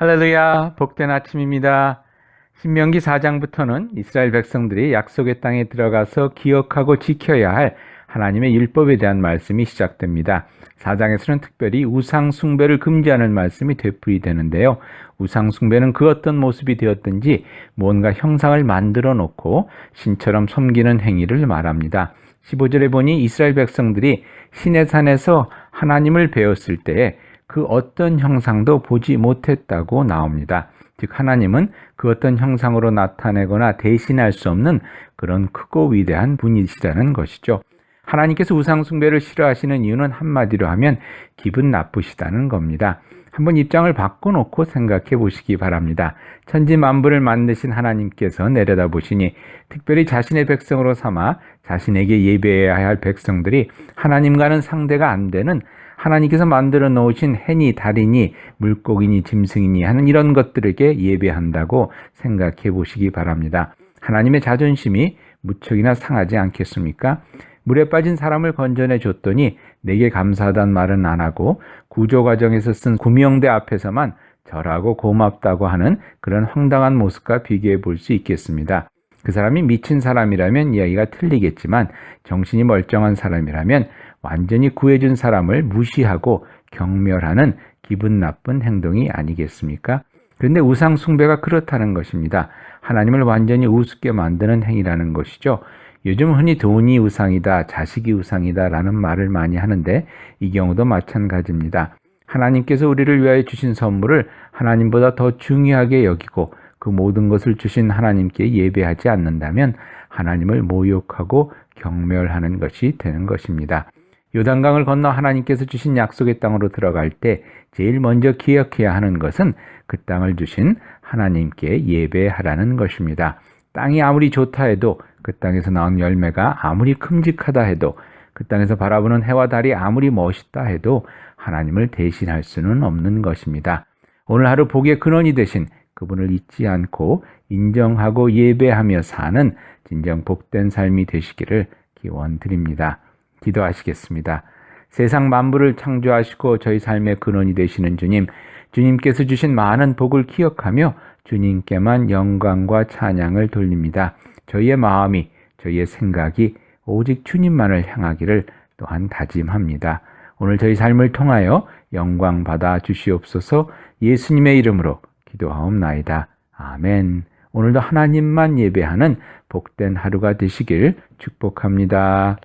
할렐루야, 복된 아침입니다. 신명기 4장부터는 이스라엘 백성들이 약속의 땅에 들어가서 기억하고 지켜야 할 하나님의 율법에 대한 말씀이 시작됩니다. 4장에서는 특별히 우상 숭배를 금지하는 말씀이 되풀이되는데요. 우상 숭배는 그 어떤 모습이 되었든지 뭔가 형상을 만들어 놓고 신처럼 섬기는 행위를 말합니다. 15절에 보니 이스라엘 백성들이 신의 산에서 하나님을 배웠을 때에 그 어떤 형상도 보지 못했다고 나옵니다. 즉, 하나님은 그 어떤 형상으로 나타내거나 대신할 수 없는 그런 크고 위대한 분이시라는 것이죠. 하나님께서 우상 숭배를 싫어하시는 이유는 한마디로 하면 기분 나쁘시다는 겁니다. 한번 입장을 바꿔놓고 생각해 보시기 바랍니다. 천지 만물을 만드신 하나님께서 내려다 보시니 특별히 자신의 백성으로 삼아 자신에게 예배해야 할 백성들이 하나님과는 상대가 안 되는 하나님께서 만들어 놓으신 해니, 달이니, 물고기니, 짐승이니 하는 이런 것들에게 예배한다고 생각해 보시기 바랍니다. 하나님의 자존심이 무척이나 상하지 않겠습니까? 물에 빠진 사람을 건져내 줬더니 내게 감사하단 말은 안 하고 구조 과정에서 쓴 구명대 앞에서만 절하고 고맙다고 하는 그런 황당한 모습과 비교해 볼 수 있겠습니다. 그 사람이 미친 사람이라면 이야기가 틀리겠지만 정신이 멀쩡한 사람이라면 완전히 구해준 사람을 무시하고 경멸하는 기분 나쁜 행동이 아니겠습니까? 그런데 우상 숭배가 그렇다는 것입니다. 하나님을 완전히 우습게 만드는 행위라는 것이죠. 요즘 흔히 돈이 우상이다, 자식이 우상이다 라는 말을 많이 하는데 이 경우도 마찬가지입니다. 하나님께서 우리를 위하여 주신 선물을 하나님보다 더 중요하게 여기고 그 모든 것을 주신 하나님께 예배하지 않는다면 하나님을 모욕하고 경멸하는 것이 되는 것입니다. 요단강을 건너 하나님께서 주신 약속의 땅으로 들어갈 때 제일 먼저 기억해야 하는 것은 그 땅을 주신 하나님께 예배하라는 것입니다. 땅이 아무리 좋다 해도 그 땅에서 나온 열매가 아무리 큼직하다 해도 그 땅에서 바라보는 해와 달이 아무리 멋있다 해도 하나님을 대신할 수는 없는 것입니다. 오늘 하루 복의 근원이 되신 그분을 잊지 않고 인정하고 예배하며 사는 진정 복된 삶이 되시기를 기원 드립니다. 기도하시겠습니다. 세상 만물을 창조하시고 저희 삶의 근원이 되시는 주님, 주님께서 주신 많은 복을 기억하며 주님께만 영광과 찬양을 돌립니다. 저희의 마음이, 저희의 생각이 오직 주님만을 향하기를 또한 다짐합니다. 오늘 저희 삶을 통하여 영광 받아 주시옵소서 예수님의 이름으로 기도하옵나이다. 아멘. 오늘도 하나님만 예배하는 복된 하루가 되시길 축복합니다.